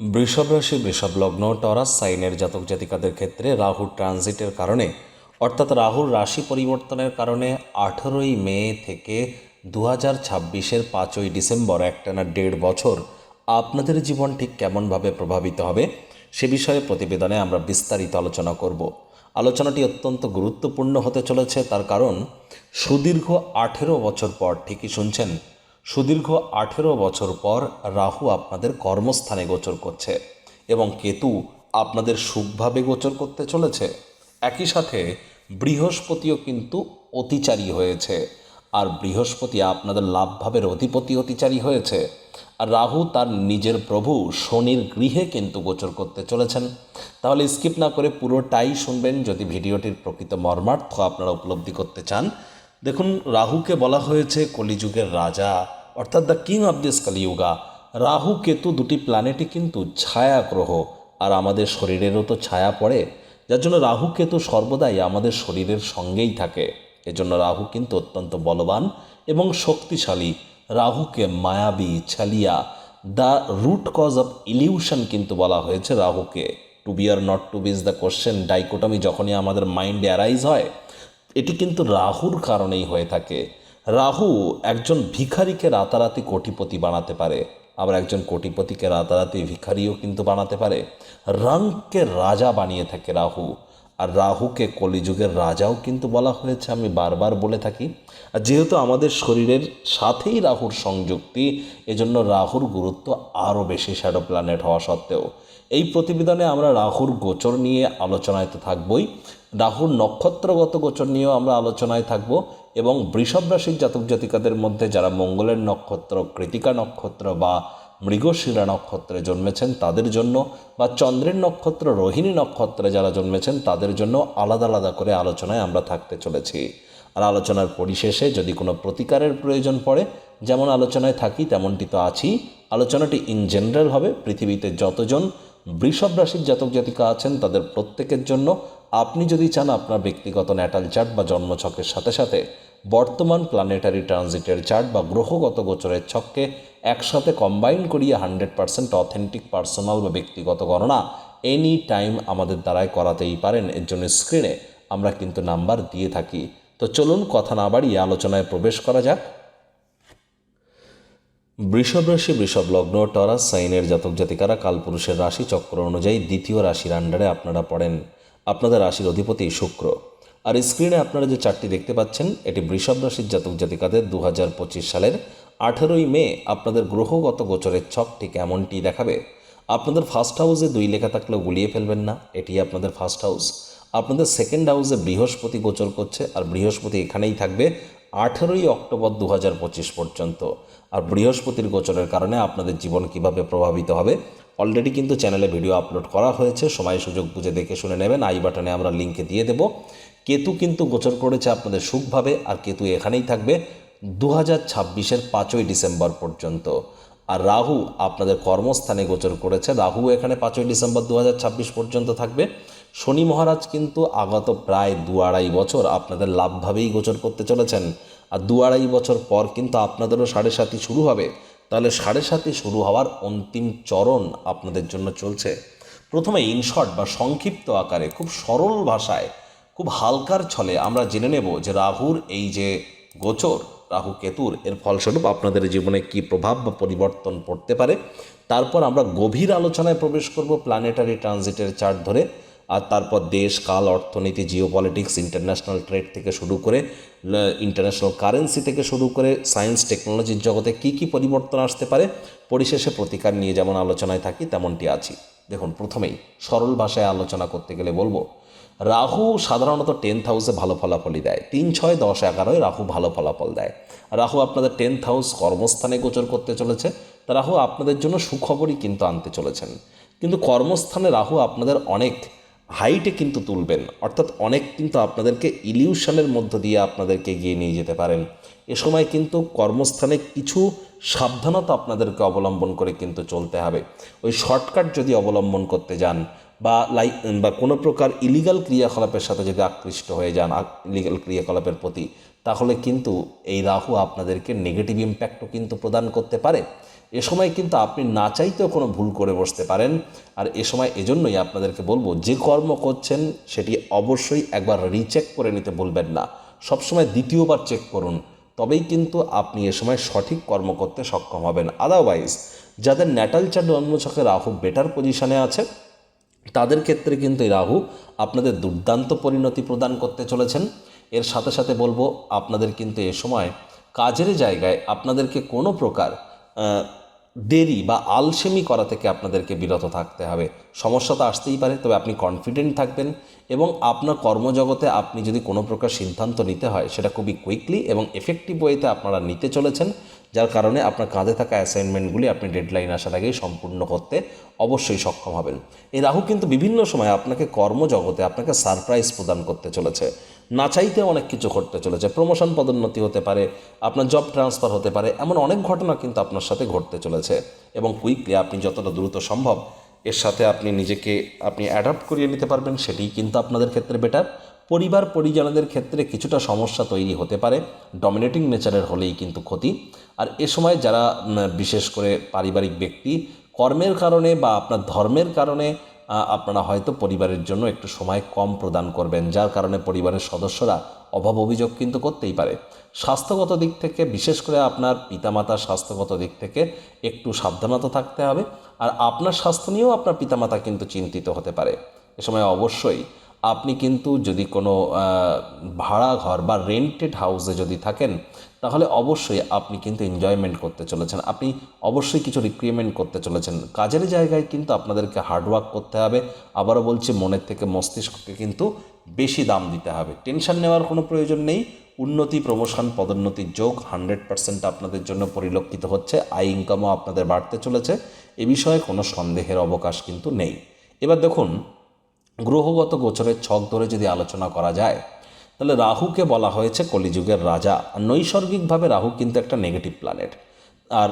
বৃষভ রাশি, বৃষভ লগ্ন, টরাস সাইনের জাতক জাতিকাদের ক্ষেত্রে রাহুর ট্রানজিটের কারণে, অর্থাৎ রাহুর রাশি পরিবর্তনের কারণে আঠেরোই মে থেকে দু হাজার ছাব্বিশের পাঁচই ডিসেম্বর, একটানা দেড় বছর। আপনাদের জীবন ঠিক কেমনভাবে প্রভাবিত হবে? সে বিষয়ে প্রতিবেদনে আমরা বিস্তারিত আলোচনা করব। আলোচনাটি অত্যন্ত গুরুত্বপূর্ণ হতে চলেছে, তার কারণ সুদীর্ঘ আঠেরো বছর পর, ঠিকই শুনছেন সুদীর্ঘ আঠেরো বছর পর রাহু আপনাদের কর্মস্থানে গোচর করছে এবং কেতু আপনাদের সুখভাবে গোচর করতে চলেছে। একই সাথে বৃহস্পতিও কিন্তু অতিচারী হয়েছে। আর বৃহস্পতি আপনাদের লাভভাবের অধিপতি অতিচারী হয়েছে। আর রাহু তার নিজের প্রভু শনির গৃহে কিন্তু গোচর করতে চলেছেন। তাহলে স্কিপ না করে পুরোটাই শুনবেন যদি ভিডিওটির প্রকৃত মর্মার্থ আপনারা উপলব্ধি করতে চান। দেখুন, রাহুকে বলা হয়েছে কলিযুগের রাজা। অর্থাৎ the king of this Kaliyuga, Rahu, Ketu দুটি প্ল্যানেটই কিন্তু ছায়া গ্রহ আর আমাদের শরীরেরও তো ছায়া পড়ে। যার জন্য রাহু, কেতু সর্বদাই আমাদের শরীরের সঙ্গেই থাকে। এজন্য রাহু কিন্তু অত্যন্ত বলবান এবং শক্তিশালী। রাহুকে মায়াবী, ছালিয়া, the root cause of illusion কিন্তু বলা হয়েছে রাহুকে। To be or not to be the question dichotomy যখনই আমাদের মাইন্ডে অ্যারাইজ হয়, এটি কিন্তু রাহুর কারণেই হয়ে থাকে। রাহু একজন ভিখারিকে রাতারাতি কোটিপতি বানাতে পারে। আবার একজন কোটিপতিকে রাতারাতি ভিখারিও কিন্তু বানাতে পারে। রঙকে রাজা বানিয়ে থাকে রাহু। আর রাহুকে কলিযুগের রাজাও কিন্তু বলা হয়েছে, আমি বারবার বলে থাকি। আর যেহেতু আমাদের শরীরের সাথেই রাহুর সংযুক্তি, এজন্য রাহুর গুরুত্ব আরও বেশি শ্যাডো প্ল্যানেট হওয়া সত্ত্বেও। এই প্রতিবেদনে আমরা রাহুর গোচর নিয়ে আলোচনায় তো থাকবই। রাহুর নক্ষত্রগত গোচর নিয়েও আমরা আলোচনায় থাকব। এবং বৃষভ রাশির জাতক জাতিকাদের মধ্যে যারা মঙ্গলের নক্ষত্র, কৃতিকা নক্ষত্র বা মৃগশিরা নক্ষত্রে জন্মেছেন, তাদের জন্য বা চন্দ্রের নক্ষত্র, রোহিণী নক্ষত্রে যারা জন্মেছেন, তাদের জন্য আলাদা আলাদা করে আলোচনায় আমরা থাকতে চলেছি। আর আলোচনার পরিশেষে যদি কোনো প্রতিকারের প্রয়োজন পড়ে, যেমন আলোচনায় থাকি, তেমনটি তো আছি আলোচনাটি ইন জেনারেল হবে, পৃথিবীতে যতজন বৃষভ রাশির জাতক জাতিকা আছেন, তাদের প্রত্যেকের জন্য। আপনি যদি চান আপনার ব্যক্তিগত ন্যাটাল চার্ট বা জন্মছকের সাথে সাথে বর্তমান প্ল্যানেটারি ট্রানজিটের চার্ট বা গ্রহগত গোচরের ছককে একসাথে কম্বাইন করিয়ে হান্ড্রেড পার্সেন্ট অথেন্টিক পার্সোনাল বা ব্যক্তিগত গণনা এনি টাইম আমাদের দ্বারাই করাতেই পারেন। এর জন্য স্ক্রিনে আমরা কিন্তু নাম্বার দিয়ে থাকি। তো চলুন কথা না বাড়িয়ে আলোচনায় প্রবেশ করা যাক। বৃষভ রাশি, বৃষভ লগ্ন টরাস সাইনের জাতক জাতিকারা কালপুরুষের রাশি চক্র অনুযায়ী দ্বিতীয় রাশির আন্ডারে আপনারা পড়েন। আপনাদের রাশির অধিপতি শুক্র। আর স্ক্রিনে আপনারা যে চারটি দেখতে পাচ্ছেন, এটি বৃষভ রাশির জাতক জাতিকাদের দু হাজার পঁচিশ সালের আঠেরোই মে আপনাদের গ্রহগত গোচরের ছক ঠিক এমনটি দেখাবে? আপনাদের ফার্স্ট হাউসে দুই লেখা থাকলেও গুলিয়ে ফেলবেন না, এটি আপনাদের ফার্স্ট হাউস আপনাদের সেকেন্ড হাউসে বৃহস্পতি গোচর করছে, আর বৃহস্পতি এখানেই থাকবে আঠেরোই অক্টোবর দু হাজার পঁচিশ পর্যন্ত। আর বৃহস্পতির গোচরের কারণে আপনাদের জীবন কীভাবে প্রভাবিত হবে অলরেডি কিন্তু চ্যানেলে ভিডিও আপলোড করা হয়েছে, সময় সুযোগ বুঝে দেখে শুনে নেবেন। আই বাটনে আমরা লিঙ্কে দিয়ে দেব। কেতু কিন্তু গোচর করেছে আপনাদের সুখভাবে আর কেতু এখানেই থাকবে দু হাজার ছাব্বিশের পাঁচই ডিসেম্বর পর্যন্ত। আর রাহু আপনাদের কর্মস্থানে গোচর করেছে। রাহু এখানে পাঁচই ডিসেম্বর দু হাজার ছাব্বিশ পর্যন্ত থাকবে। শনি মহারাজ কিন্তু আগত প্রায় দু আড়াই বছর আপনাদের লাভভাবেই গোচর করতে চলেছেন। আর দু আড়াই বছর পর কিন্তু আপনাদেরও সাড়ে সাতই শুরু হবে। তাহলে সাড়ে সাতই শুরু হওয়ার অন্তিম চরণ আপনাদের জন্য চলছে। প্রথমে ইনশর্ট বা সংক্ষিপ্ত আকারে, খুব সরল ভাষায় খুব হালকার ছলে আমরা জেনে নেব যে রাহুর এই যে গোচর, রাহু কেতুর, এর ফলস্বরূপ আপনাদের জীবনে কি প্রভাব বা পরিবর্তন পড়তে পারে? তারপর আমরা গভীর আলোচনায় প্রবেশ করব প্ল্যানেটারি ট্রানজিটের চার্ট ধরে। আর তারপর দেশ, কাল, অর্থনীতি জিও পলিটিক্স ইন্টারন্যাশনাল ট্রেড থেকে শুরু করে ইন্টারন্যাশনাল কারেন্সি থেকে শুরু করে সায়েন্স টেকনোলজির জগতে কি কি পরিবর্তন আসতে পারে? পরিশেষে প্রতিকার নিয়ে যেমন আলোচনায় থাকি, তেমনটি আছি। দেখুন, প্রথমেই সরল ভাষায় আলোচনা করতে গেলে বলব রাহু সাধারণত টেন্থ হাউসে ভালো ফলাফলই দেয়। তিন, ছয়, দশ, এগারোয় রাহু ভালো ফলাফল দেয়। রাহু আপনাদের টেন্থ হাউস কর্মস্থানে গোচর করতে চলেছে। তা রাহু আপনাদের জন্য সুখবরই কিন্তু আনতে চলেছেন। কিন্তু কর্মস্থানে রাহু আপনাদের অনেক হাইটে কিন্তু তুলবেন। অর্থাৎ অনেক কিন্তু আপনাদেরকে ইলিউশনের মধ্য দিয়ে আপনাদেরকে এগিয়ে নিয়ে যেতে পারেন। এ সময় কিন্তু কর্মস্থানে কিছু সাবধানতা আপনাদেরকে অবলম্বন করে কিন্তু চলতে হবে। ওই শর্টকাট যদি অবলম্বন করতে যান বা লাই বা কোনো প্রকার ইলিগাল ক্রিয়াকলাপের সাথে যদি আকৃষ্ট হয়ে যান ইলিগাল ক্রিয়াকলাপের প্রতি, তাহলে কিন্তু এই রাহু আপনাদেরকে নেগেটিভ ইম্প্যাক্টও কিন্তু প্রদান করতে পারে। এ সময় কিন্তু আপনি না চাইতেও কোনো ভুল করে বসতে পারেন। আর এ সময় এজন্যই আপনাদেরকে বলব, যে কর্ম করছেন, সেটি অবশ্যই একবার রিচেক করে নিতে ভুলবেন না। সবসময় দ্বিতীয়বার চেক করুন। তবেই কিন্তু আপনি এ সময় সঠিক কর্ম করতে সক্ষম হবেন। আদারওয়াইজ যাদের ন্যাটাল চার জন্মছকে রাহু বেটার পজিশনে আছে তাদের ক্ষেত্রে কিন্তু এই রাহু আপনাদের দুর্দান্ত পরিণতি প্রদান করতে চলেছেন। এর সাথে সাথে বলব, আপনাদের কিন্তু এ সময় কাজের জায়গায় আপনাদেরকে কোনো প্রকার দেরি বা আলসেমি করা থেকে আপনাদেরকে বিরত থাকতে হবে। সমস্যা তো আসতেই পারে, তবে আপনি কনফিডেন্ট থাকবেন এবং আপনার কর্মজগতে আপনি যদি কোনো প্রকার সিদ্ধান্ত নিতে হয়, সেটা খুবই কুইকলি এবং এফেক্টিভ ওয়েতে আপনারা নিতে চলেছেন। যার কারণে আপনার কাঁধে থাকা অ্যাসাইনমেন্টগুলি আপনি ডেডলাইন আসার আগেই সম্পূর্ণ করতে অবশ্যই সক্ষম হবেন। এই রাহু কিন্তু বিভিন্ন সময় আপনাকে কর্মজগতে আপনাকে সারপ্রাইজ প্রদান করতে চলেছে। না চাইতে অনেক কিছু ঘটতে চলেছে। প্রমোশন পদোন্নতি হতে পারে, আপনার জব ট্রান্সফার হতে পারে, এমন অনেক ঘটনা কিন্তু আপনার সাথে ঘটতে চলেছে। এবং কুইকলি আপনি যতটা দ্রুত সম্ভব এর সাথে আপনি নিজেকে আপনি অ্যাডাপ্ট করিয়ে নিতে পারবেন, সেটিই কিন্তু আপনাদের ক্ষেত্রে বেটার পরিবার পরিজনদের ক্ষেত্রে কিছুটা সমস্যা তৈরি হতে পারে ডমিনেটিং নেচারের হলেই কিন্তু ক্ষতি। আর এ সময় যারা বিশেষ করে পারিবারিক ব্যক্তি, কর্মের কারণে বা আপনার ধর্মের কারণে আপনারা হয়তো পরিবারের জন্য একটু সময় কম প্রদান করবেন, যার কারণে পরিবারের সদস্যরা অভাব অভিযোগ কিন্তু করতেই পারে। স্বাস্থ্যগত দিক থেকে, বিশেষ করে আপনার পিতামাতার স্বাস্থ্যগত দিক থেকে একটু সাবধানতা থাকতে হবে। আর আপনার স্বাস্থ্য নিয়েও আপনার পিতামাতা কিন্তু চিন্তিত হতে পারে। এ সময় অবশ্যই আপনি কিন্তু যদি কোনো ভাড়া ঘর বা রেন্টেড হাউসে যদি থাকেন, তাহলে অবশ্যই আপনি কিন্তু এনজয়মেন্ট করতে চলেছেন। আপনি অবশ্যই কিছু রিক্রিমেন্ট করতে চলেছেন। কাজের জায়গায় কিন্তু আপনাদেরকে হার্ডওয়ার্ক করতে হবে। আবারও বলছি, মনের থেকে মস্তিষ্ককে কিন্তু বেশি দাম দিতে হবে। টেনশন নেওয়ার কোনো প্রয়োজন নেই। উন্নতি প্রমোশন পদোন্নতির যোগ হান্ড্রেড পার্সেন্ট আপনাদের জন্য পরিলক্ষিত হচ্ছে। আয় ইনকামও আপনাদের বাড়তে চলেছে। এ বিষয়ে কোনো সন্দেহের অবকাশ কিন্তু নেই। এবার দেখুন গ্রহগত গোচরের ছক ধরে যদি আলোচনা করা যায়, তাহলে রাহুকে বলা হয়েছে কলিযুগের রাজা। নৈসর্গিকভাবে রাহু কিন্তু একটা নেগেটিভ প্ল্যানেট আর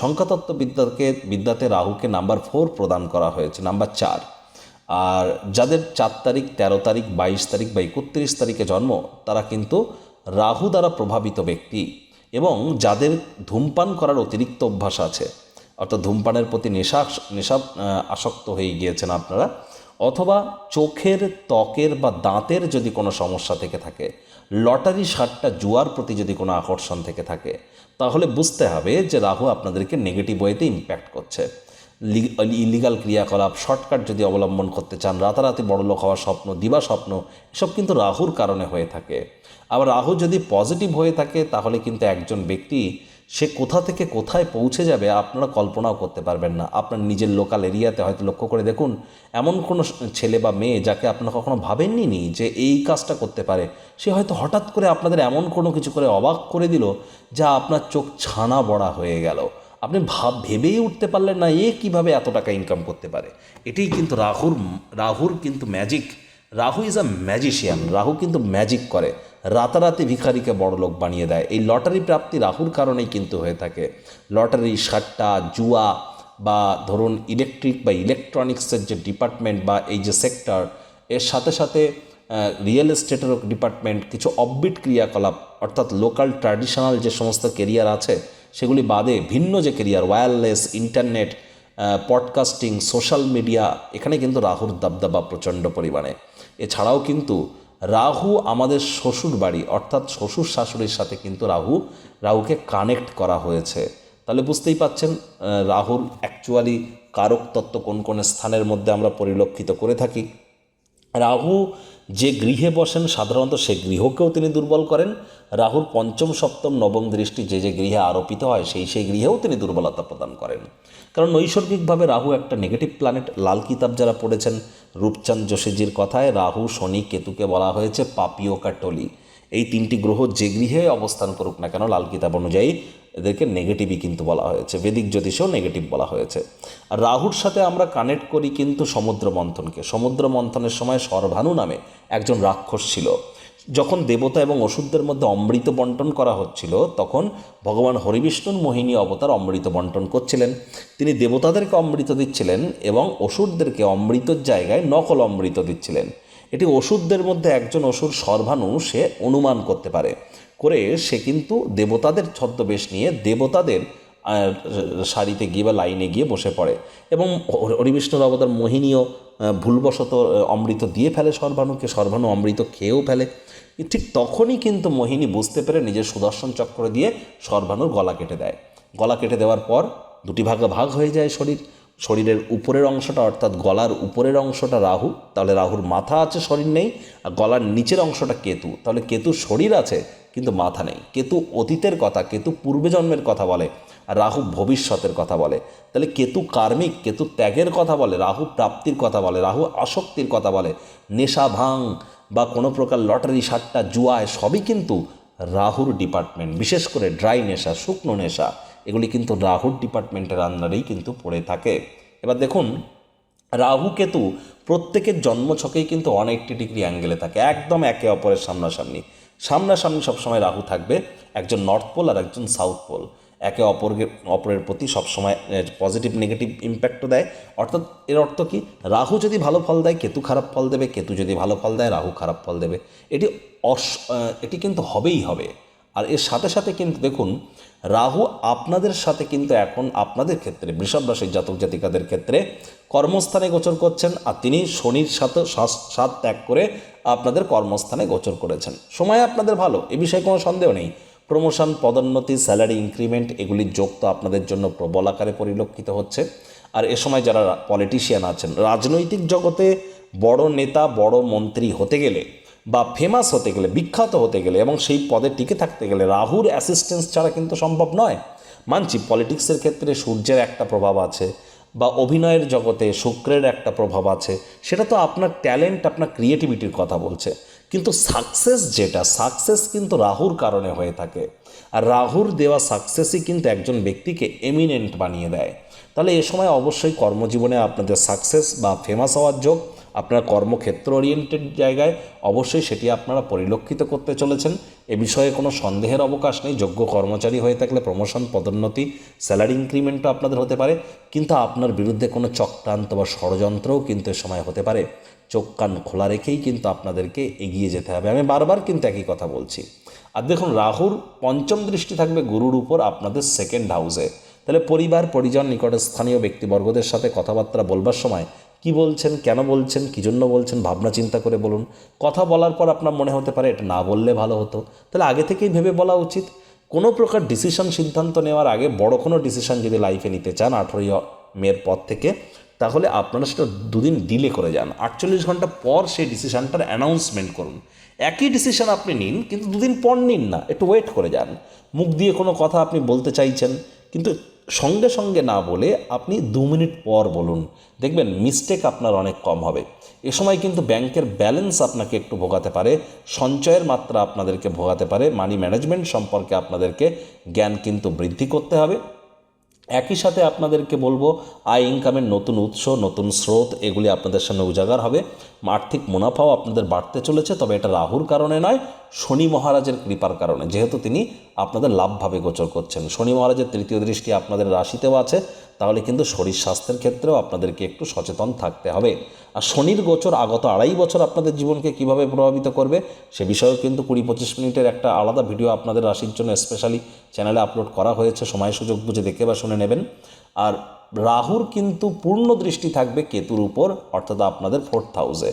সংখ্যাতত্ত্ব বিদ্যাকে বিদ্যাতে রাহুকে নাম্বার ফোর প্রদান করা হয়েছে নাম্বার চার। আর যাদের চার তারিখ, তেরো তারিখ, বাইশ তারিখ বা একত্রিশ তারিখে জন্ম, তারা কিন্তু রাহু দ্বারা প্রভাবিত ব্যক্তি। এবং যাদের ধূমপান করার অতিরিক্ত অভ্যাস আছে, অর্থাৎ ধূমপানের প্রতি নেশা নেশা আসক্ত হয়ে গিয়েছেন আপনারা অথবা চোখের, ত্বকের বা দাঁতের যদি কোনো সমস্যা থেকে থাকে, লটারি সারটা জুয়ার প্রতি যদি কোনো আকর্ষণ থেকে থাকে, তাহলে বুঝতে হবে যে রাহু আপনাদেরকে নেগেটিভ ওয়েতে ইম্প্যাক্ট করছে। ইলিগাল ক্রিয়াকলাপ শর্টকাট যদি অবলম্বন করতে চান, রাতারাতি বড়লোক হওয়ার স্বপ্ন, দিবা স্বপ্ন, এসব কিন্তু রাহুর কারণে হয়ে থাকে। আবার রাহু যদি পজিটিভ হয়ে থাকে, তাহলে কিন্তু একজন ব্যক্তি সে কোথা থেকে কোথায় পৌঁছে যাবে আপনারা কল্পনাও করতে পারবেন না। আপনার নিজের লোকাল এরিয়াতে হয়তো লক্ষ্য করে দেখুন, এমন কোনো ছেলে বা মেয়ে যাকে আপনারা কখনো ভাবেননি নি যে এই কাজটা করতে পারে? সে হয়তো হঠাৎ করে আপনাদের এমন কোনো কিছু করে অবাক করে দিল যা আপনার চোখ ছানা বড়া হয়ে গেল। আপনি ভাব, ভেবেই উঠতে পারলেন না এ কীভাবে এত টাকা ইনকাম করতে পারে। এটাই কিন্তু রাহুর রাহুর কিন্তু magic Rahu is a magician Rahu কিন্তু ম্যাজিক করে। রাতারাতি ভিখারিকে বড়লোক বানিয়ে দেয়। এই লটারি প্রাপ্তি রাহুর কারণেই কিন্তু হয়ে থাকে। লটারি, সাট্টা, জুয়া বা ধরুন ইলেকট্রিক বা ইলেকট্রনিক্সের যে ডিপার্টমেন্ট বা এই যে সেক্টর, এর সাথে সাথে রিয়েল এস্টেটের ডিপার্টমেন্ট কিছু অববিট ক্রিয়াকলাপ, অর্থাৎ লোকাল ট্র্যাডিশনাল যে সমস্ত কেরিয়ার আছে, সেগুলি বাদে ভিন্ন যে career, wireless, internet podcasting, social media, এখানে কিন্তু রাহুর দাবদাবা প্রচণ্ড পরিমাণে। এছাড়াও কিন্তু রাহু আমাদের শ্বশুর বাড়ি, অর্থাৎ শ্বশুর শাশুড়ির সাথে কিন্তু রাহু, রাহুকে কানেক্ট করা হয়েছে। তাহলে বুঝতেই পাচ্ছেন রাহুর অ্যাকচুয়ালি কারক তত্ত্ব কোন কোন স্থানের মধ্যে আমরা পরিলক্ষিত করে থাকি। রাহু যে গৃহে বসেন, সাধারণত সে গৃহকেও তিনি দুর্বল করেন। রাহুর পঞ্চম, সপ্তম, নবম দৃষ্টি যে যে গৃহে আরোপিত হয়, সেই সেই গৃহেও তিনি দুর্বলতা প্রদান করেন। কারণ নৈসর্গিকভাবে রাহু একটা নেগেটিভ প্ল্যানেট লাল কিতাব যারা পড়েছেন, রূপচাঁদ যোশীজির কথায়, রাহু, শনি, কেতুকে বলা হয়েছে পাপিওকা টলি এই তিনটি গ্রহ যে গৃহে অবস্থান করুক না কেন, লাল কিতাব অনুযায়ী এদেরকে নেগেটিভই কিন্তু বলা হয়েছে। বেদিক জ্যোতিষেও নেগেটিভ বলা হয়েছে। আর রাহুর সাথে আমরা কানেক্ট করি কিন্তু সমুদ্র মন্থনকে। সমুদ্র মন্থনের সময় সর্বানু নামে একজন রাক্ষস ছিল। যখন দেবতা এবং ওষুধদের মধ্যে অমৃত বন্টন করা হচ্ছিল, তখন ভগবান হরিবিষ্ণুর মোহিনী অবতার অমৃত বন্টন করছিলেন। তিনি দেবতাদেরকে অমৃত দিচ্ছিলেন এবং ওষুধদেরকে অমৃতর জায়গায় নকল অমৃত দিচ্ছিলেন। এটি ওষুধদের মধ্যে একজন অসুর সর্বাণু, সে অনুমান করতে পারে। করে সে কিন্তু দেবতাদের ছদ্মবেশ নিয়ে দেবতাদের শাড়িতে গিয়ে বা লাইনে গিয়ে বসে পড়ে। এবং হরি- হরিবিষ্ণুর অবতার মোহিনীও ভুলবশত অমৃত দিয়ে ফেলে সর্বাণুকে সর্বাণু অমৃত খেয়েও ফেলে। ঠিক তখনই কিন্তু মোহিনী বুঝতে পেরে নিজের সুদর্শন চক্র দিয়ে সর্বাণুর গলা কেটে দেয়। গলা কেটে দেওয়ার পর দুটি ভাগে ভাগ হয়ে যায় শরীর। শরীরের উপরের অংশটা অর্থাৎ গলার উপরের অংশটা রাহু, তাহলে রাহুর মাথা আছে, শরীর নেই, আর গলার নিচের অংশটা কেতু। তাহলে কেতুর শরীর আছে, কিন্তু মাথা নেই। কেতু অতীতের কথা, কেতু পূর্বজন্মের কথা বলে, আর রাহু ভবিষ্যতের কথা বলে। তাহলে কেতু কার্মিক, কেতু ত্যাগের কথা বলে, রাহু প্রাপ্তির কথা বলে, রাহু আসক্তির কথা বলে। নেশা ভাং বা কোনো প্রকার লটারি, সাট্টা, জুয়ায় সবই কিন্তু রাহুর ডিপার্টমেন্ট বিশেষ করে ড্রাই নেশা, শুকনো নেশা। এগুলি কিন্তু রাহুর ডিপার্টমেন্টের আন্ডারেই কিন্তু পড়ে থাকে। এবার দেখুন, রাহু কেতু প্রত্যেকের জন্মছকেই কিন্তু এইট্টি ডিগ্রি অ্যাঙ্গেলে থাকে, একদম একে অপরের সামনাসামনি। সামনাসামনি সবসময় রাহু থাকবে, একজন নর্থ পোল আর একজন সাউথ পোল একে অপরকে, অপরের প্রতি সবসময় পজিটিভ নেগেটিভ ইম্প্যাক্টও দেয়। অর্থাৎ এর অর্থ কি? রাহু যদি ভালো ফল দেয়, কেতু খারাপ ফল দেবে, কেতু যদি ভালো ফল দেয়, রাহু খারাপ ফল দেবে। এটি অস এটি কিন্তু হবেই হবে। আর এর সাথে সাথে কিন্তু দেখুন, রাহু আপনাদের সাথে কিন্তু এখন আপনাদের ক্ষেত্রে, বৃষভ রাশির জাতক জাতিকাদের ক্ষেত্রে কর্মস্থানে গোচর করছেন আর তিনি শনির সাথে সাথ ত্যাগ করে আপনাদের কর্মস্থানে গোচর করেছেন। সময় আপনাদের ভালো, এ বিষয়ে কোনো সন্দেহ নেই। প্রমোশন, পদোন্নতি, স্যালারি ইনক্রিমেন্ট এগুলির যোগ তো আপনাদের জন্য প্রবল আকারে পরিলক্ষিত হচ্ছে। আর এ সময় যারা পলিটিশিয়ান আছেন, রাজনৈতিক জগতে বড় নেতা, বড় মন্ত্রী হতে গেলে বা ফেমাস হতে গেলে, বিখ্যাত হতে গেলে এবং সেই পদে টিকে থাকতে গেলে রাহুর অ্যাসিস্ট্যান্স ছাড়া কিন্তু সম্ভব নয়। মানছি পলিটিক্সের ক্ষেত্রে সূর্যের একটা প্রভাব আছে বা অভিনয়ের জগতে শুক্রের একটা প্রভাব আছে, সেটা তো আপনার ট্যালেন্ট আপনার ক্রিয়েটিভিটির কথা বলছে। কিন্তু সাকসেস যেটা সাকসেস কিন্তু রাহুর কারণে হয়ে থাকে। আর রাহুর দেওয়া সাকসেসই কিন্তু একজন ব্যক্তিকে এমিনেন্ট বানিয়ে দেয়। তাহলে এ সময় অবশ্যই কর্মজীবনে আপনাদের সাকসেস বা ফেমাস হওয়ার যোগ আপনার কর্মক্ষেত্র ওরিয়েন্টেড জায়গায় অবশ্যই সেটি আপনারা পরিলক্ষিত করতে চলেছেন। এ বিষয়ে কোনো সন্দেহের অবকাশ নেই। যোগ্য কর্মচারী হয়ে থাকলে প্রমোশন পদোন্নতি স্যালারি ইনক্রিমেন্টও আপনাদের হতে পারে। কিন্তু আপনার বিরুদ্ধে কোনো চক্রান্ত বা ষড়যন্ত্রও কিন্তু এ সময় হতে পারে। চোখ কান খোলা রেখেই কিন্তু আপনাদেরকে এগিয়ে যেতে হবে। আমি বারবার কিন্তু একই কথা বলছি। আর দেখুন, রাহুর পঞ্চম দৃষ্টি থাকবে গুরুর উপর, আপনাদের সেকেন্ড হাউসে তাহলে পরিবার, পরিজন নিকটে স্থানীয় ব্যক্তিবর্গদের সাথে কথাবার্তা বলবার সময় কি বলছেন, কেন বলছেন, কী জন্য বলছেন, ভাবনা চিন্তা করে বলুন। কথা বলার পর আপনার মনে হতে পারে এটা না বললে ভালো হতো। তাহলে আগে থেকেই ভেবে বলা উচিত, কোনো প্রকার ডিসিশন সিদ্ধান্ত নেওয়ার আগে বড় কোনো ডিসিশন যদি লাইফে নিতে চান আঠেরোই মের পর থেকে, তাহলে আপনারা সেটা দুদিন ডিলে করে যান। আটচল্লিশ ঘণ্টা পর সেই ডিসিশনটার অ্যানাউন্সমেন্ট করুন। একই ডিসিশন আপনি নিন, কিন্তু দুদিন পর নিন না, একটু ওয়েট করে যান। মুখ দিয়ে কোনো কথা আপনি বলতে চাইছেন, কিন্তু সঙ্গে সঙ্গে না বলে আপনি দু মিনিট পর বলুন। দেখবেন মিস্টেক আপনার অনেক কম হবে। এ সময় কিন্তু ব্যাংকের ব্যালেন্স আপনাকে একটু ভোগাতে পারে, সঞ্চয়ের মাত্রা আপনাদেরকে ভোগাতে পারে মানি ম্যানেজমেন্ট সম্পর্কে আপনাদেরকে জ্ঞান কিন্তু বৃদ্ধি করতে হবে। একই সাথে আপনাদেরকে বলব, আয় ইনকামের নতুন উৎস, নতুন স্রোত, এগুলি আপনাদের সামনে উজাগার হবে। আর্থিক মুনাফাও আপনাদের বাড়তে চলেছে, তবে এটা রাহুর কারণে নয়, শনি মহারাজের কৃপার কারণে। যেহেতু তিনি আপনাদের লাভভাবে গোচর করছেন। শনি মহারাজের তৃতীয় দৃষ্টি আপনাদের রাশিতেও আছে, তাহলে কিন্তু শরীর স্বাস্থ্যের ক্ষেত্রেও আপনাদেরকে একটু সচেতন থাকতে হবে। আর শনির গোচর আগত আড়াই বছর আপনাদের জীবনকে কীভাবে প্রভাবিত করবে, সে বিষয়েও কিন্তু কুড়ি পঁচিশ মিনিটের একটা আলাদা ভিডিও আপনাদের রাশির জন্য স্পেশালি চ্যানেলে আপলোড করা হয়েছে, সময় সুযোগ বুঝে দেখে বা শুনে নেবেন। আর রাহুর কিন্তু পূর্ণ দৃষ্টি থাকবে কেতুর উপর, অর্থাৎ আপনাদের ফোর্থ হাউসে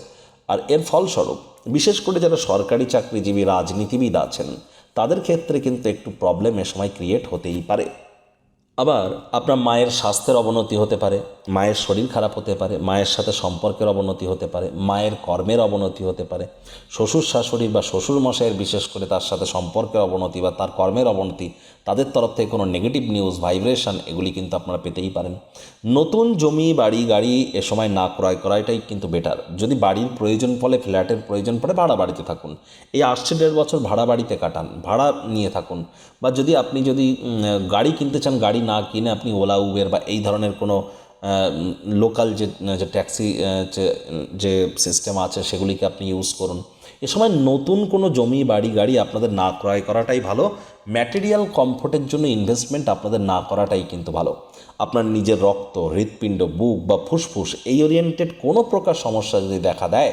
আর এর ফলস্বরূপ, বিশেষ করে যারা সরকারি চাকরিজীবী, রাজনীতিবিদ আছেন, তাদের ক্ষেত্রে কিন্তু একটু প্রবলেম এ সময় ক্রিয়েট হতেই পারে। আবার আপনার মায়ের স্বাস্থ্যের অবনতি হতে পারে, মায়ের শরীর খারাপ হতে পারে, মায়ের সাথে সম্পর্কের অবনতি হতে পারে, মায়ের কর্মের অবনতি হতে পারে। শ্বশুর শাশুড়ি বা শ্বশুর মশাইয়ের বিশেষ করে তার সাথে সম্পর্কের অবনতি বা তার কর্মের অবনতি, তাদের তরফ থেকে কোনো নেগেটিভ নিউজ ভাইব্রেশন এগুলি কিন্তু আপনারা পেতেই পারেন। নতুন জমি, বাড়ি, গাড়ি এ সময় না ক্রয় করাটাই কিন্তু বেটার যদি বাড়ির প্রয়োজন পড়ে ফ্ল্যাটের প্রয়োজন পড়ে, ভাড়া বাড়িতে থাকুন। এই আসছে দেড় বছর ভাড়া বাড়িতে কাটান, ভাড়া নিয়ে থাকুন। বা যদি আপনি যদি গাড়ি কিনতে চান, গাড়ি না কিনে আপনি ওলা, উবের বা এই ধরনের কোনো লোকাল যে যে ট্যাক্সি যে সিস্টেম আছে সেগুলিকে আপনি ইউজ করুন। এ সময় নতুন কোনো জমি, বাড়ি, গাড়ি আপনাদের না ক্রয় করাটাই ভালো। ম্যাটেরিয়াল কমফোর্টের জন্য ইনভেস্টমেন্ট আপনাদের না করাটাই কিন্তু ভালো। আপনার নিজের রক্ত, হৃৎপিণ্ড, বুক বা ফুসফুস, এই ওরিয়েন্টেড কোনো প্রকার সমস্যা যদি দেখা দেয়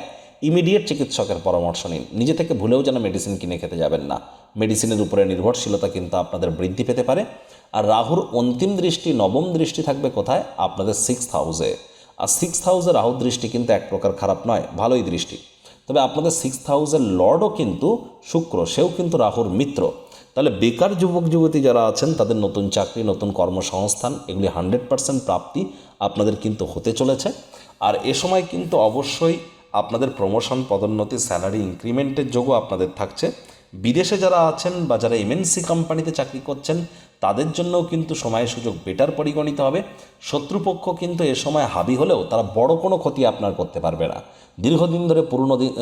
ইমিডিয়েট চিকিৎসকের পরামর্শ নিন। নিজে থেকে ভুলেও যেন মেডিসিন কিনে খেতে যাবেন না। মেডিসিনের উপরে নির্ভরশীলতা কিন্তু আপনাদের বৃদ্ধি পেতে পারে। আর রাহুর অন্তিম দৃষ্টি, নবম দৃষ্টি থাকবে কোথায়? আপনাদের সিক্স হাউসে আর সিক্স হাউসে রাহু দৃষ্টি কিন্তু এক প্রকার খারাপ নয়, ভালোই দৃষ্টি। তবে আপনাদের সিক্স হাউসের লর্ডও কিন্তু শুক্র, সেও কিন্তু রাহুর মিত্র। তাহলে বেকার যুবক, যুবতী যারা আছেন, তাদের নতুন চাকরি, নতুন কর্মসংস্থান, এগুলি হান্ড্রেড পার্সেন্ট প্রাপ্তি আপনাদের কিন্তু হতে চলেছে। আর এ সময় কিন্তু অবশ্যই আপনাদের প্রমোশন পদোন্নতি স্যালারি ইনক্রিমেন্টের যোগও আপনাদের থাকছে। বিদেশে যারা আছেন বা যারা এমএনসি কোম্পানিতে চাকরি করছেন, তাদের জন্যও কিন্তু সময় সুযোগ বেটার পরিগণিত হবে। শত্রুপক্ষ কিন্তু এ সময় হাবি হলেও তারা বড় কোনো ক্ষতি আপনার করতে পারবে না। দীর্ঘদিন ধরে পুরনো দিন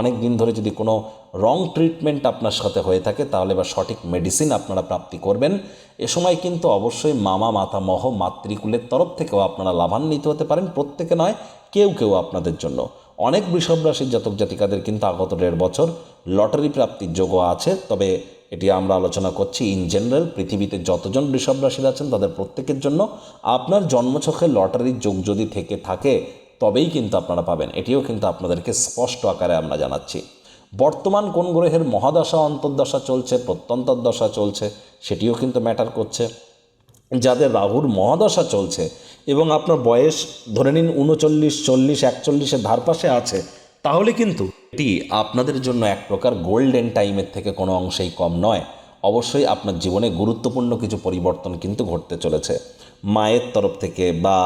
অনেক দিন ধরে যদি কোনো রং ট্রিটমেন্ট আপনার সাথে হয়ে থাকে, তাহলে বা সঠিক মেডিসিন আপনারা প্রাপ্তি করবেন। এ সময় কিন্তু অবশ্যই মামা, মাতামহ, মাতৃকুলের তরফ থেকেও আপনারা লাভান্বিত হতে পারেন। প্রত্যেকে নয়, কেউ কেউ আপনাদের জন্য। অনেক বৃষভ রাশির জাতক জাতিকাদের কিন্তু আগত দেড় বছর লটারি প্রাপ্তির যোগও আছে। তবে এটি আমরা আলোচনা করছি ইন জেনারেল পৃথিবীতে যতজন বৃষভ রাশির আছেন তাদের প্রত্যেকের জন্য। আপনার জন্মছকে লটারির যোগ যদি থেকে থাকে, তবেই কিন্তু আপনারা পাবেন। এটিও কিন্তু আপনাদেরকে স্পষ্ট আকারে আমরা জানাচ্ছি। বর্তমান কোন গ্রহের মহাদশা, অন্তর্দশা চলছে প্রত্যন্তর দশা চলছে, সেটিও কিন্তু ম্যাটার করছে। যাদের রাহুর মহাদশা চলছে এবং আপনার বয়স ধরে নিন উনচল্লিশ, চল্লিশ, একচল্লিশের ধারপাশে আছে, তাহলে কিন্তু এটি আপনাদের জন্য এক প্রকার গোল্ডেন টাইমের থেকে কোনো অংশেই কম নয়। অবশ্যই আপনার জীবনে গুরুত্বপূর্ণ কিছু পরিবর্তন কিন্তু ঘটতে চলেছে। মায়ের তরফ থেকে বা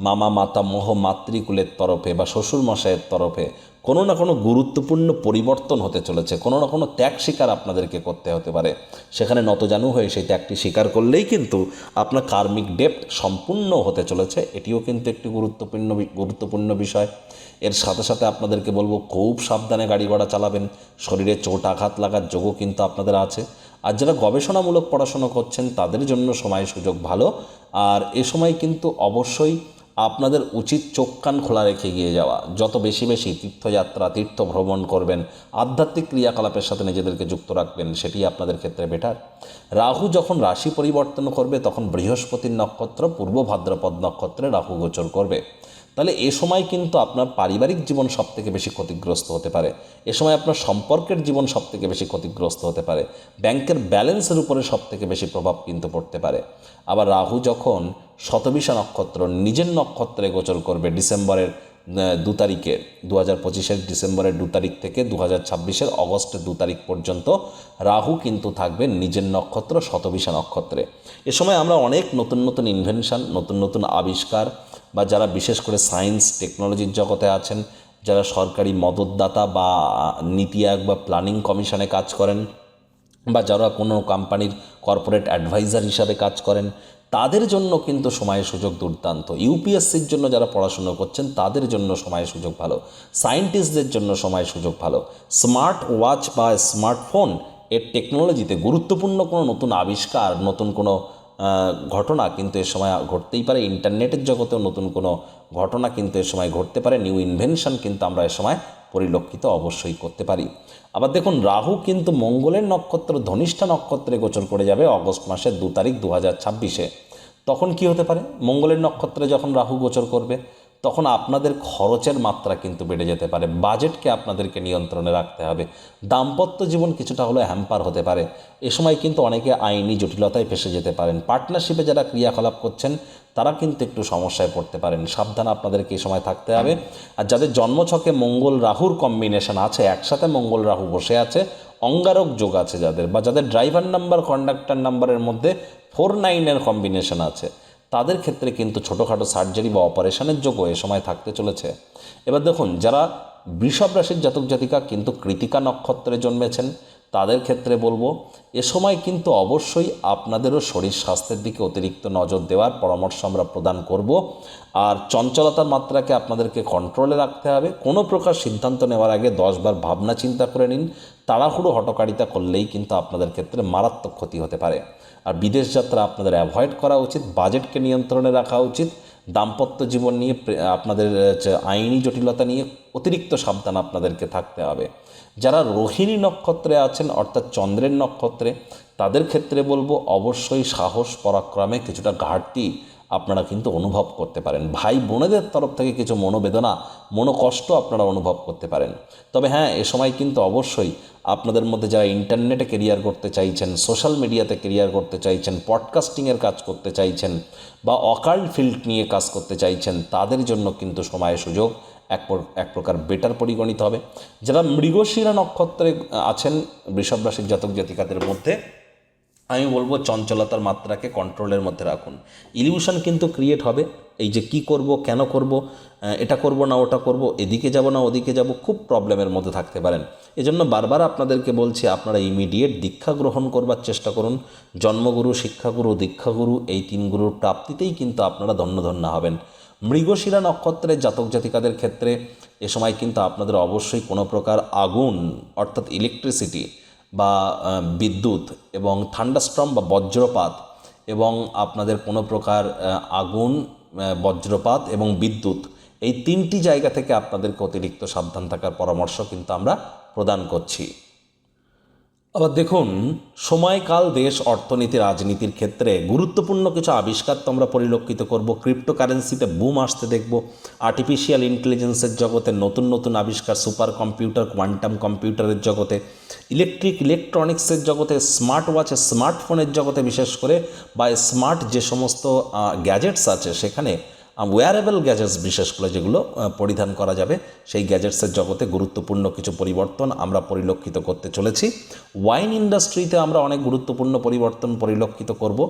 মামা, মাতা, মোহ, মাতৃকুলের তরফে বা শ্বশুর মশাইয়ের তরফে কোনো না কোনো গুরুত্বপূর্ণ পরিবর্তন হতে চলেছে। কোনো না কোনো ত্যাগ স্বীকার আপনাদেরকে করতে হতে পারে। সেখানে নতজানু হয়ে সেই ত্যাগটি স্বীকার করলেই কিন্তু আপনার কার্মিক ডেপ্ট সম্পূর্ণ হতে চলেছে। এটিও কিন্তু একটি গুরুত্বপূর্ণ গুরুত্বপূর্ণ বিষয়। এর সাথে সাথে আপনাদেরকে বলব, খুব সাবধানে গাড়ি ঘোড়া চালাবেন। শরীরে চোট আঘাত লাগার যোগও কিন্তু আপনাদের আছে। আর যারা গবেষণামূলক পড়াশোনা করছেন, তাদের জন্য সময় সুযোগ ভালো। আর এ সময় কিন্তু অবশ্যই আপনাদের উচিত চোখ কান খোলা রেখে গিয়ে যাওয়া। যত বেশি বেশি তীর্থযাত্রা, তীর্থ ভ্রমণ করবেন, আধ্যাত্মিক ক্রিয়াকলাপের সাথে নিজেদেরকে যুক্ত রাখবেন, সেটি আপনাদের ক্ষেত্রে বেটার রাহু যখন রাশি পরিবর্তন করবে, তখন বৃহস্পতির নক্ষত্র, পূর্ব ভাদ্রপদ নক্ষত্রে রাহু গোচর করবে। তাহলে এ সময় কিন্তু আপনার পারিবারিক জীবন সব থেকে বেশি ক্ষতিগ্রস্ত হতে পারে। এ সময় আপনার সম্পর্কের জীবন সব থেকে বেশি ক্ষতিগ্রস্ত হতে পারে। ব্যাংকের ব্যালেন্সের উপরে সব থেকে বেশি প্রভাব কিন্তু পড়তে পারে। আবার রাহু যখন শতবিশা নক্ষত্র নিজের নক্ষত্রে গোচর করবে ডিসেম্বরের দু তারিখে দু হাজার পঁচিশের ডিসেম্বরের দু তারিখ থেকে দু হাজার ছাব্বিশের অগস্টের দু তারিখ পর্যন্ত রাহু কিন্তু থাকবে নিজের নক্ষত্র শতবিশা নক্ষত্রে। এ সময় আমরা অনেক নতুন নতুন ইনভেনশন নতুন নতুন আবিষ্কার বা যারা বিশেষ করে সায়েন্স, টেকনোলজির জগতে আছেন, যারা সরকারি মদতদাতা বা নীতি আয়োগ বা প্ল্যানিং কমিশনে কাজ করেন বা যারা কোনো কোম্পানির কর্পোরেট অ্যাডভাইজার হিসাবে কাজ করেন, তাদের জন্য কিন্তু সময় সুযোগ দুর্দান্ত। ইউপিএসসির জন্য যারা পড়াশুনো করছেন, তাদের জন্য সময় সুযোগ ভালো। সায়েন্টিস্টদের জন্য সময় সুযোগ ভালো। স্মার্ট ওয়াচ বা স্মার্টফোন এর টেকনোলজিতে গুরুত্বপূর্ণ কোনো নতুন আবিষ্কার, নতুন কোনো ঘটনা কিন্তু এ সময় ঘটতেই পারে। ইন্টারনেটের জগতেও নতুন কোনো ঘটনা কিন্তু এ সময় ঘটতে পারে। নিউ ইনভেনশন কিন্তু আমরা এ সময় পরিলক্ষিত অবশ্যই করতে পারি। আবার দেখুন, রাহু কিন্তু মঙ্গলের নক্ষত্র, ধনিষ্ঠা নক্ষত্রে গোচর করে যাবে অগস্ট মাসের দু তারিখ দু হাজার ছাব্বিশে। তখন কি হতে পারে? মঙ্গলের নক্ষত্রে যখন রাহু গোচর করবে তখন আপনাদের খরচের মাত্রা কিন্তু বেড়ে যেতে পারে। বাজেটকে আপনাদেরকে নিয়ন্ত্রণে রাখতে হবে। দাম্পত্য জীবন কিছুটা হলেও হ্যাম্পার হতে পারে। এ সময় কিন্তু অনেকে আইনি জটিলতায় ফেসে যেতে পারেন। পার্টনারশিপে যারা ক্রিয়াকলাপ করছেন, তারা কিন্তু একটু সমস্যায় পড়তে পারেন। সাবধান আপনাদেরকে এই সময় থাকতে হবে। আর যাদের জন্মছকে মঙ্গল রাহুর কম্বিনেশন আছে, একসাথে মঙ্গল রাহু বসে আছে, অঙ্গারক যোগ আছে যাদের, বা যাদের ড্রাইভার নাম্বার কন্ডাক্টর নাম্বারের মধ্যে ফোর নাইনের কম্বিনেশন আছে। তাদের ক্ষেত্রে কিন্তু ছোটোখাটো সার্জারি বা অপারেশনের যোগ্য এ সময় থাকতে চলেছে। এবার দেখুন, যারা বৃষভ রাশির জাতক জাতিকা কিন্তু কৃতিকা নক্ষত্রে জন্মেছেন তাদের ক্ষেত্রে বলব, এ সময় কিন্তু অবশ্যই আপনাদেরও শরীর স্বাস্থ্যের দিকে অতিরিক্ত নজর দেওয়ার পরামর্শ আমরা প্রদান করব। আর চঞ্চলতার মাত্রাকে আপনাদেরকে কন্ট্রোলে রাখতে হবে। কোনো প্রকার সিদ্ধান্ত নেওয়ার আগে দশবার ভাবনা চিন্তা করে নিন। তাড়াহুড়ো হটকারিতা করলেই কিন্তু আপনাদের ক্ষেত্রে মারাত্মক ক্ষতি হতে পারে। আর বিদেশ যাত্রা আপনাদের অ্যাভয়েড করা উচিত। বাজেটকে নিয়ন্ত্রণে রাখা উচিত। দাম্পত্য জীবন নিয়ে আপনাদের আইনি জটিলতা নিয়ে অতিরিক্ত সাবধান আপনাদেরকে থাকতে হবে। যারা রোহিণী নক্ষত্রে আছেন, অর্থাৎ চন্দ্রের নক্ষত্রে, তাদের ক্ষেত্রে বলব, অবশ্যই সাহস, পরাক্রমে কিছুটা ঘাটতি আপনারা কিন্তু অনুভব করতে পারেন। ভাই বোনেদের তরফ থেকে কিছু মনোবেদনা, মনোকষ্ট আপনারা অনুভব করতে পারেন। তবে হ্যাঁ এ সময় কিন্তু অবশ্যই আপনাদের মধ্যে যারা ইন্টারনেটে কেরিয়ার করতে চাইছেন, সোশ্যাল মিডিয়াতে কেরিয়ার করতে চাইছেন পডকাস্টিংয়ের কাজ করতে চাইছেন বা অকাল্ট ফিল্ড নিয়ে কাজ করতে চাইছেন, তাদের জন্য কিন্তু সময় সুযোগ, এক এক প্রকার বেটার পরিগণিত হবে। যারা মৃগশিরা নক্ষত্রে আছেন, বৃষভ রাশির জাতক জাতিকাদের মধ্যে আমি বলব চঞ্চলতার মাত্রাকে কন্ট্রোলের মধ্যে রাখুন। ইলিউশন কিন্তু ক্রিয়েট হবে, এই যে কি করব, কেন করব এটা করব না, ওটা করব, এদিকে যাব না, ওদিকে যাব, খুব প্রবলেমের মধ্যে থাকতে পারেন। এজন্য বারবার আপনাদেরকে বলছি, আপনারা ইমিডিয়েট দীক্ষা গ্রহণ করবার চেষ্টা করুন। জন্মগুরু, শিক্ষাগুরু, দীক্ষাগুরু, এই তিন গুরুর প্রাপ্তিতেই কিন্তু আপনারা ধন্য ধন্য হবেন। মৃগশিরা নক্ষত্রের জাতক জাতিকাদের ক্ষেত্রে এ সময় কিন্তু আপনাদের অবশ্যই কোনো প্রকার আগুন, অর্থাৎ ইলেকট্রিসিটি বা বিদ্যুৎ এবং থান্ডাস্ট্রম বা বজ্রপাত এবং আপনাদের কোনো প্রকার আগুন বজ্রপাত এবং বিদ্যুৎ এই তিনটি জায়গা থেকে আপনাদেরকে অতিরিক্ত সাবধান থাকার পরামর্শ কিন্তু আমরা প্রদান করছি। আবার দেখুন, সময়কাল, দেশ, অর্থনীতি, রাজনীতির ক্ষেত্রে গুরুত্বপূর্ণ কিছু আবিষ্কার তো আমরা পরিলক্ষিত করব। ক্রিপ্টোকারেন্সিতে বুম আসতে দেখব। আর্টিফিশিয়াল ইন্টেলিজেন্সের জগতে নতুন নতুন আবিষ্কার সুপার কম্পিউটার কোয়ান্টাম কম্পিউটারের জগতে ইলেকট্রিক ইলেকট্রনিক্সের জগতে স্মার্ট ওয়াচ স্মার্টফোনের জগতে বিশেষ করে বা স্মার্ট যে সমস্ত গ্যাজেটস আছে সেখানে ওয়্যারেবল গ্যাজেটস বিশেষ করে যেগুলো পরিধান করা যাবে। সেই গ্যাজেটসের জগতে গুরুত্বপূর্ণ কিছু পরিবর্তন আমরা পরিলক্ষিত করতে চলেছি। ওয়াইন ইন্ডাস্ট্রিতে আমরা অনেক গুরুত্বপূর্ণ পরিবর্তন পরিলক্ষিত করব।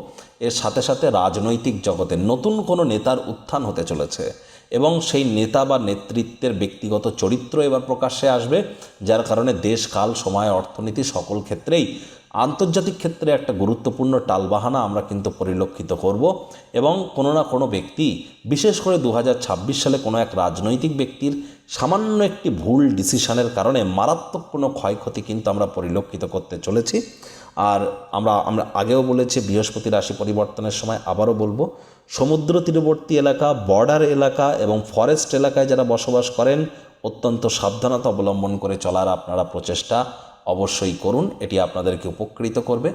এর সাথে সাথে রাজনৈতিক জগতে নতুন কোনো নেতার উত্থান হতে চলেছে এবং সেই নেতা বা নেতৃত্বের ব্যক্তিগত চরিত্র এবার প্রকাশ্যে আসবে, যার কারণে দেশ, কাল, সময়, অর্থনীতি সকল ক্ষেত্রেই আন্তর্জাতিক ক্ষেত্রে একটা গুরুত্বপূর্ণ টালবাহানা আমরা কিন্তু পরিলক্ষিত করব এবং কোনো না কোনো ব্যক্তি, বিশেষ করে দু হাজার ছাব্বিশ সালে কোনো এক রাজনৈতিক ব্যক্তির সামান্য একটি ভুল ডিসিশনের কারণে মারাত্মক কোনো ক্ষয়ক্ষতি কিন্তু আমরা পরিলক্ষিত করতে চলেছি। আর আমরা আমরা আগেও বলেছি বৃহস্পতি রাশি পরিবর্তনের সময় আবারও বলব, সমুদ্র তীরবর্তী এলাকা, বর্ডার এলাকা এবং ফরেস্ট এলাকায় যারা বসবাস করেন, অত্যন্ত সাবধানতা অবলম্বন করে চলার আপনারা প্রচেষ্টা অবশ্যই করুন, এটি আপনাদেরকে উপকৃত করবে।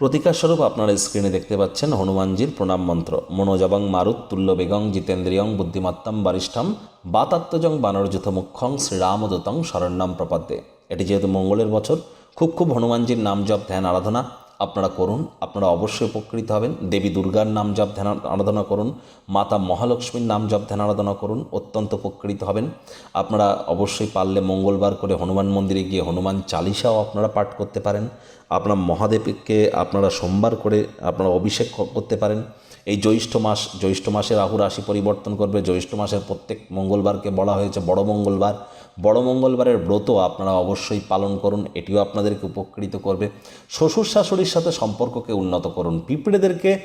প্রতিকারস্বরূপ আপনারা স্ক্রিনে দেখতে পাচ্ছেন হনুমানজির প্রণাম মন্ত্র। মনোজবং মারুত তুল্য বেগং জিতেন্দ্রিয়ং বুদ্ধিমত্তম বারিষ্ঠম বাতাত্মজং বানরযুথ মুখ্যং শ্রীরামদূতং শরণ্যম প্রপদ্যে। এটি যেহেতু মঙ্গলের বছর, খুব খুব হনুমানজির নাম জপ, ধ্যান, আরাধনা আপনারা করুন, আপনারা অবশ্যই উপকৃত হবেন। দেবী দুর্গার নাম জপ ধ্যান আরাধনা করুন, মাতা মহালক্ষ্মীর নাম জপ ধ্যান আরাধনা করুন, অত্যন্ত উপকৃত হবেন। আপনারা অবশ্যই পারলে মঙ্গলবার করে হনুমান মন্দিরে গিয়ে হনুমান চালিসাও আপনারা পাঠ করতে পারেন। আপনার মহাদেবকে আপনারা সোমবার করে আপনারা অভিষেক করতে পারেন। এই জ্যৈষ্ঠ মাস, জ্যৈষ্ঠ মাসে রাহু রাশি পরিবর্তন করবে। জ্যৈষ্ঠ মাসের প্রত্যেক মঙ্গলবারকে বলা হয়েছে বড় মঙ্গলবার। বড় মঙ্গলবারের ব্রত আপনারা অবশ্যই পালন করুন, এটিও আপনাদেরকে উপকৃত করবে। শ্বশুর শাশুড়ির সাথে সম্পর্ককে উন্নত করুন। পিঁপড়েদেরকে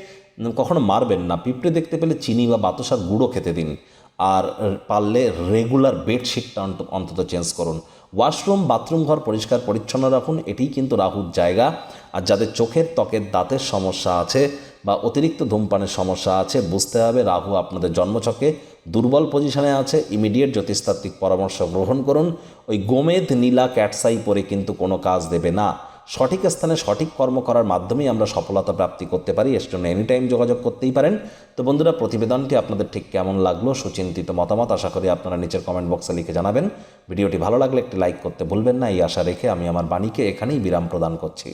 কখনো মারবেন না। পিঁপড়ে দেখতে পেলে চিনি বা বাতাসার গুঁড়ো খেতে দিন। আর পারলে রেগুলার বেডশিটটা অন্ত- অন্তত চেঞ্জ করুন। ওয়াশরুম, বাথরুম ঘর পরিষ্কার পরিচ্ছন্ন রাখুন, এটিই কিন্তু রাহুর জায়গা। আর যাদের চোখের ত্বকের দাঁতের সমস্যা আছে বা অতিরিক্ত ধূমপানের সমস্যা আছে, বুঝতে হবে রাহু আপনাদের জন্মছকে দুর্বল পজিশনে আছে ইমিডিয়েট জ্যোতিষতাত্ত্বিক পরামর্শ গ্রহণ করুন। ওই গোমেদ নীলা ক্যাটসাই পরে কিন্তু কোনো কাজ দেবে না। সঠিক স্থানে সঠিক কর্ম করার মাধ্যমেই আমরা সফলতা প্রাপ্তি করতে পারি। এর জন্য এনি টাইম যোগাযোগ করতেই পারেন। তো বন্ধুরা, প্রতিবেদনটি আপনাদের ঠিক কেমন লাগল, সুচিন্তিত মতামত আশা করি আপনারা নিচের কমেন্ট বক্সে লিখে জানাবেন। ভিডিওটি ভালো লাগলে একটি লাইক করতে ভুলবেন না। এই আশা রেখে আমি আমার বাণীকে এখানেই বিরাম প্রদান করছি।